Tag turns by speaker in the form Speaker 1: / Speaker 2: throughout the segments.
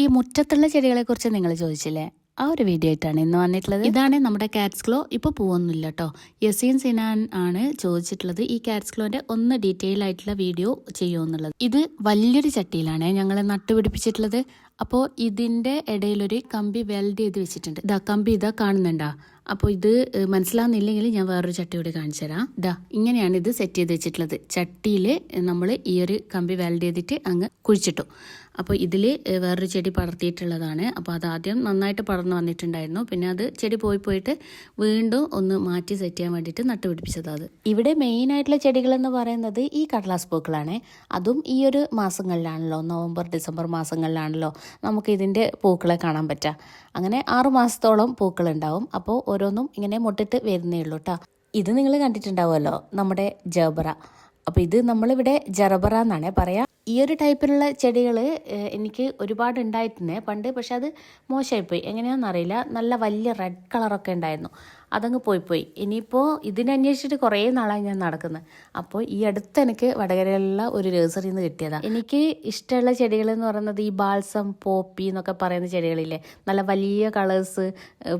Speaker 1: ഈ മുറ്റത്തുള്ള ചെടികളെക്കുറിച്ച് നിങ്ങൾ ചോദിച്ചില്ലേ? ആ ഒരു വീഡിയോ ആയിട്ടാണ് ഇന്ന് വന്നിട്ടുള്ളത്. ഇതാണ് നമ്മുടെ കാറ്റ്സ് ക്ലോ ഇപ്പോൾ പോകുന്നില്ല കേട്ടോ യസീൻ സിനാൻ ആണ് ചോദിച്ചിട്ടുള്ളത് ഈ കാറ്റ്സ് ക്ലോന്റെ ഒന്ന് ഡീറ്റെയിൽ ആയിട്ടുള്ള വീഡിയോ ചെയ്യുമെന്നുള്ളത് ഇത് വലിയൊരു ചട്ടിയിലാണ് ഞങ്ങൾ നട്ടുപിടിപ്പിച്ചിട്ടുള്ളത്. അപ്പോൾ ഇതിന്റെ ഇടയിലൊരു കമ്പി വെൽഡ് ചെയ്ത് വെച്ചിട്ടുണ്ട്. ഇതാ കമ്പി ഇതാ കാണുന്നുണ്ടാ. അപ്പോൾ ഇത് മനസ്സിലാകുന്നില്ലെങ്കിൽ ഞാൻ വേറൊരു ചട്ടി കൂടി കാണിച്ചു തരാം. ഇതാ ഇങ്ങനെയാണ് ഇത് സെറ്റ് ചെയ്ത് വെച്ചിട്ടുള്ളത്. ചട്ടിയിൽ നമ്മൾ ഈ ഒരു കമ്പി വെൽഡ് ചെയ്തിട്ട് അങ്ങ് കുഴിച്ചിട്ടു. അപ്പോൾ ഇതിൽ വേറൊരു ചെടി പടർത്തിയിട്ടുള്ളതാണ്. അപ്പോൾ അത് ആദ്യം നന്നായിട്ട് പടർന്നു വന്നിട്ടുണ്ടായിരുന്നു. പിന്നെ അത് ചെടി പോയി പോയിട്ട് വീണ്ടും ഒന്ന് മാറ്റി സെറ്റ് ചെയ്യാൻ വേണ്ടിയിട്ട് നട്ടുപിടിപ്പിച്ചത് അത്. ഇവിടെ മെയിൻ ആയിട്ടുള്ള ചെടികൾ എന്ന് പറയുന്നത് ഈ കടലാസ് പൂക്കളാണ്. അതും ഈ ഒരു മാസങ്ങളിലാണല്ലോ നവംബർ ഡിസംബർ മാസങ്ങളിലാണല്ലോ. നമുക്ക് ഇതിന്റെ പൂക്കളെ കാണാൻ പറ്റുക അങ്ങനെ ആറു മാസത്തോളം പൂക്കളുണ്ടാവും. അപ്പോൾ ഓരോന്നും ഇങ്ങനെ മുട്ടിട്ട് വരുന്നേ ഉള്ളൂ കേട്ടോ ഇത് നിങ്ങൾ കണ്ടിട്ടുണ്ടാവുമല്ലോ നമ്മുടെ ജബറ അപ്പോൾ ഇത് നമ്മളിവിടെ ജറബറ എന്നാണ് പറയാ. ഈ ഒരു ടൈപ്പിലുള്ള ചെടികൾ എനിക്ക് ഒരുപാട് ഉണ്ടായിട്ടുണ്ട്. പണ്ട് പക്ഷെ അത് മോശമായിപ്പോയി. എങ്ങനെയാണെന്ന് അറിയില്ല നല്ല വലിയ റെഡ് കളറൊക്കെ ഉണ്ടായിരുന്നു. അതങ്ങ് പോയി പോയി. ഇനിയിപ്പോൾ ഇതിനന്വേഷിച്ചിട്ട് കുറേ നാളായി ഞാൻ നടക്കുന്നത് അപ്പോൾ ഈ അടുത്ത് എനിക്ക് വടകരയിലുള്ള ഒരു നഴ്സറിയിൽ നിന്ന് കിട്ടിയതാണ് എനിക്ക് ഇഷ്ടമുള്ള ചെടികൾ എന്ന് പറയുന്നത് ഈ ബാൽസം പോപ്പി എന്നൊക്കെ പറയുന്ന ചെടികളില്ലേ? നല്ല വലിയ കളേഴ്സ്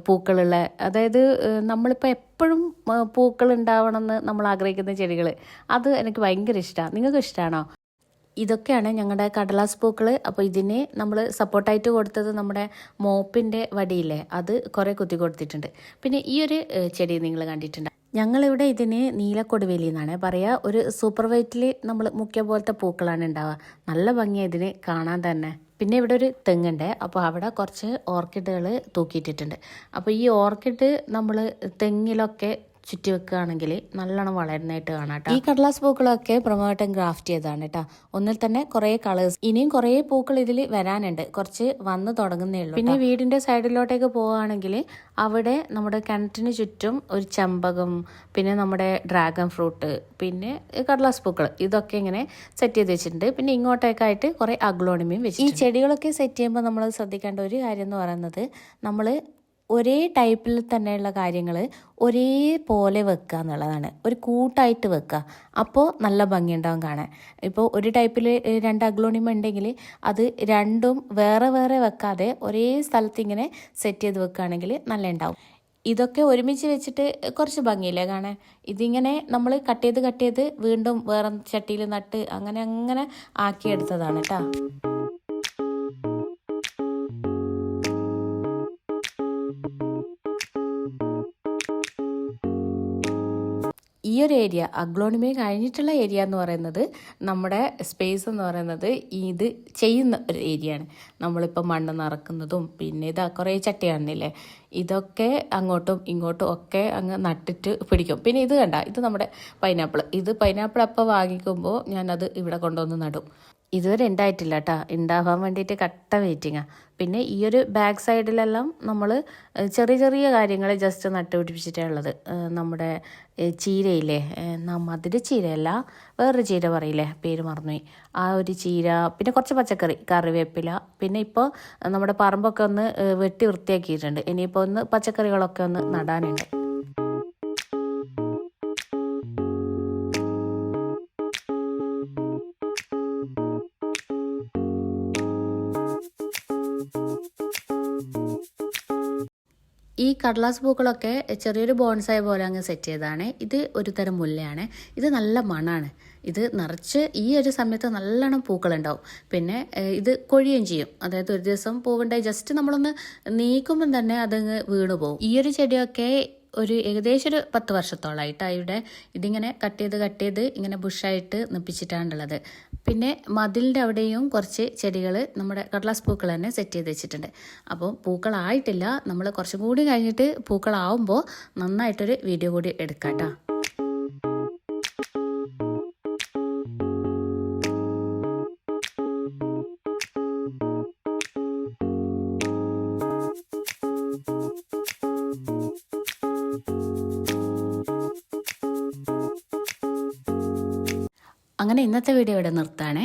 Speaker 1: പൂക്കളുള്ള അതായത് നമ്മളിപ്പോൾ എപ്പോഴും പൂക്കൾ ഉണ്ടാവണമെന്ന് നമ്മൾ ആഗ്രഹിക്കുന്ന ചെടികൾ അത് എനിക്ക് ഭയങ്കര ഇഷ്ടമാണ് നിങ്ങൾക്ക് ഇഷ്ടമാണോ ഇതൊക്കെയാണ് ഞങ്ങളുടെ കടലാസ് പൂക്കൾ അപ്പോൾ ഇതിനെ നമ്മൾ സപ്പോർട്ടായിട്ട് കൊടുത്തത് നമ്മുടെ മോപ്പിന്റെ വടിയില്ലേ? അത് കുറേ കുത്തി കൊടുത്തിട്ടുണ്ട്. പിന്നെ ഈ ഒരു ചെടി നിങ്ങൾ കണ്ടിട്ടുണ്ട് ഞങ്ങളിവിടെ ഇതിന് നീലക്കൊടുവേലി എന്നാണ് പറയുക ഒരു സൂപ്പർ വൈറ്റിൽ നമ്മൾ മുക്കിയ പോലത്തെ പൂക്കളാണ് ഉണ്ടാവുക നല്ല ഭംഗിയാണ് ഇതിന് കാണാൻ തന്നെ. പിന്നെ ഇവിടെ ഒരു തെങ്ങുണ്ട്. അപ്പോൾ അവിടെ കുറച്ച് ഓർക്കിഡുകൾ തൂക്കിയിട്ടിട്ടുണ്ട്. അപ്പോൾ ഈ ഓർക്കിഡ് നമ്മൾ തെങ്ങിലൊക്കെ ചുറ്റി വെക്കുകയാണെങ്കിൽ നല്ലോണം വളരുന്നതായിട്ട് കാണാം. ഈ കടലാസ് പൂക്കളൊക്കെ പ്രൊമോട്ടൻ ഗ്രാഫ്റ്റ് ചെയ്തതാണ് കേട്ടോ ഒന്നിൽ തന്നെ കുറേ കളേഴ്സ് ഇനിയും കുറേ പൂക്കൾ ഇതിൽ വരാനുണ്ട്. കുറച്ച് വന്ന് തുടങ്ങുന്നേ ഉള്ളൂ പിന്നെ വീടിന്റെ സൈഡിലോട്ടേക്ക് പോവുകയാണെങ്കിൽ അവിടെ നമ്മുടെ കിണറ്റിന് ചുറ്റും ഒരു ചെമ്പകം പിന്നെ നമ്മുടെ ഡ്രാഗൺ ഫ്രൂട്ട് പിന്നെ കടലാസ് പൂക്കൾ ഇതൊക്കെ ഇങ്ങനെ സെറ്റ് ചെയ്ത് വെച്ചിട്ടുണ്ട്. പിന്നെ ഇങ്ങോട്ടേക്കായിട്ട് കുറേ അഗ്ലോണിമയും വെച്ചു ഈ ചെടികളൊക്കെ സെറ്റ് ചെയ്യുമ്പോൾ നമ്മൾ ശ്രദ്ധിക്കേണ്ട ഒരു കാര്യം എന്ന് പറയുന്നത് നമ്മൾ ഒരേ ടൈപ്പിൽ തന്നെയുള്ള കാര്യങ്ങൾ ഒരേപോലെ വെക്കുക എന്നുള്ളതാണ്. ഒരു കൂട്ടായിട്ട് വെക്കുക. അപ്പോൾ നല്ല ഭംഗിയുണ്ടാവും കാണാൻ. ഇപ്പോൾ ഒരു ടൈപ്പിൽ രണ്ട് അഗ്ലോണിമ ഉണ്ടെങ്കിൽ അത് രണ്ടും വേറെ വേറെ വെക്കാതെ ഒരേ സ്ഥലത്ത് ഇങ്ങനെ സെറ്റ് ചെയ്ത് വെക്കുകയാണെങ്കിൽ നല്ല ഉണ്ടാവും. ഇതൊക്കെ ഒരുമിച്ച് വെച്ചിട്ട് കുറച്ച് ഭംഗിയില്ലേ കാണാൻ? ഇതിങ്ങനെ നമ്മൾ കട്ട് ചെയ്ത് കട്ട് ചെയ്ത് വീണ്ടും വേറെ ചട്ടിയിൽ നട്ട് അങ്ങനെ അങ്ങനെ ആക്കിയെടുത്തതാണ് കേട്ടോ ഈ ഒരു ഏരിയ അഗ്ലോണിമേ കഴിഞ്ഞിട്ടുള്ള ഏരിയ എന്ന് പറയുന്നത് നമ്മുടെ സ്പേസ് എന്ന് പറയുന്നത് ഇത് ചെയ്യുന്ന ഒരു ഏരിയയാണ് നമ്മളിപ്പോൾ മണ്ണ് നിറക്കുന്നതും പിന്നെ ഇത് കുറേ ചട്ടി ഇതൊക്കെ അങ്ങോട്ടും ഇങ്ങോട്ടും ഒക്കെ അങ്ങ് നട്ടിട്ട് പിടിക്കും. പിന്നെ ഇത് കണ്ട ഇത് നമ്മുടെ പൈനാപ്പിൾ ഇത് പൈനാപ്പിൾ അപ്പം വാങ്ങിക്കുമ്പോൾ ഞാനത് ഇവിടെ കൊണ്ടുവന്ന് നടും. ഇതുവരെ ഉണ്ടായിട്ടില്ല കേട്ടോ ഉണ്ടാവാൻ വേണ്ടിയിട്ട് കട്ട വെയിറ്റിങ്ങാണ് പിന്നെ ഈ ഒരു ബാക്ക് സൈഡിലെല്ലാം നമ്മൾ ചെറിയ ചെറിയ കാര്യങ്ങൾ ജസ്റ്റ് നട്ടുപിടിപ്പിച്ചിട്ടുള്ളത് നമ്മുടെ ചീരയില്ലേ? മധുര ചീരയല്ല വേറൊരു ചീര പറയില്ലേ? പേര് മറന്നുപോയി. ആ ഒരു ചീര പിന്നെ കുറച്ച് പച്ചക്കറി കറിവേപ്പില പിന്നെ ഇപ്പോൾ നമ്മുടെ പറമ്പൊക്കെ ഒന്ന് വെട്ടി വൃത്തിയാക്കിയിട്ടുണ്ട്. ഇനിയിപ്പോൾ ഒന്ന് പച്ചക്കറികളൊക്കെ ഒന്ന് നടാനുണ്ട്. ഈ കടലാസ് പൂക്കളൊക്കെ ചെറിയൊരു ബോൺസായ പോലെ അങ്ങ് സെറ്റ് ചെയ്തതാണ്. ഇത് ഒരു തരം മുല്ലയാണ്. ഇത് നല്ല മണാണ്. ഇത് നിറച്ച് ഈ ഒരു സമയത്ത് നല്ലോണം പൂക്കളുണ്ടാവും. പിന്നെ ഇത് കൊഴിയുകയും ചെയ്യും. അതായത് ഒരു ദിവസം പൂവുണ്ടായി ജസ്റ്റ് നമ്മളൊന്ന് നീക്കുമ്പം തന്നെ അതങ്ങ് വീണു പോകും ഈ ഒരു ചെടിയൊക്കെ ഒരു ഏകദേശം ഒരു പത്ത് വർഷത്തോളമായിട്ട് ഇവിടെ ഇതിങ്ങനെ കട്ട് ചെയ്ത് കട്ട് ചെയ്ത് ഇങ്ങനെ ബുഷായിട്ട് നിപ്പിച്ചിട്ടാണുള്ളത് പിന്നെ മതിലിന്റെ അവിടെയും കുറച്ച് ചെടികൾ നമ്മുടെ കടലാസ് പൂക്കൾ തന്നെ സെറ്റ് ചെയ്ത് വെച്ചിട്ടുണ്ട്. അപ്പോൾ പൂക്കളായിട്ടില്ല. നമ്മൾ കുറച്ചും കൂടി കഴിഞ്ഞിട്ട് പൂക്കളാവുമ്പോൾ നന്നായിട്ടൊരു വീഡിയോ കൂടി എടുക്കാം കേട്ടോ അങ്ങനെ ഇന്നത്തെ വീഡിയോ ഇവിടെ നിർത്താണേ.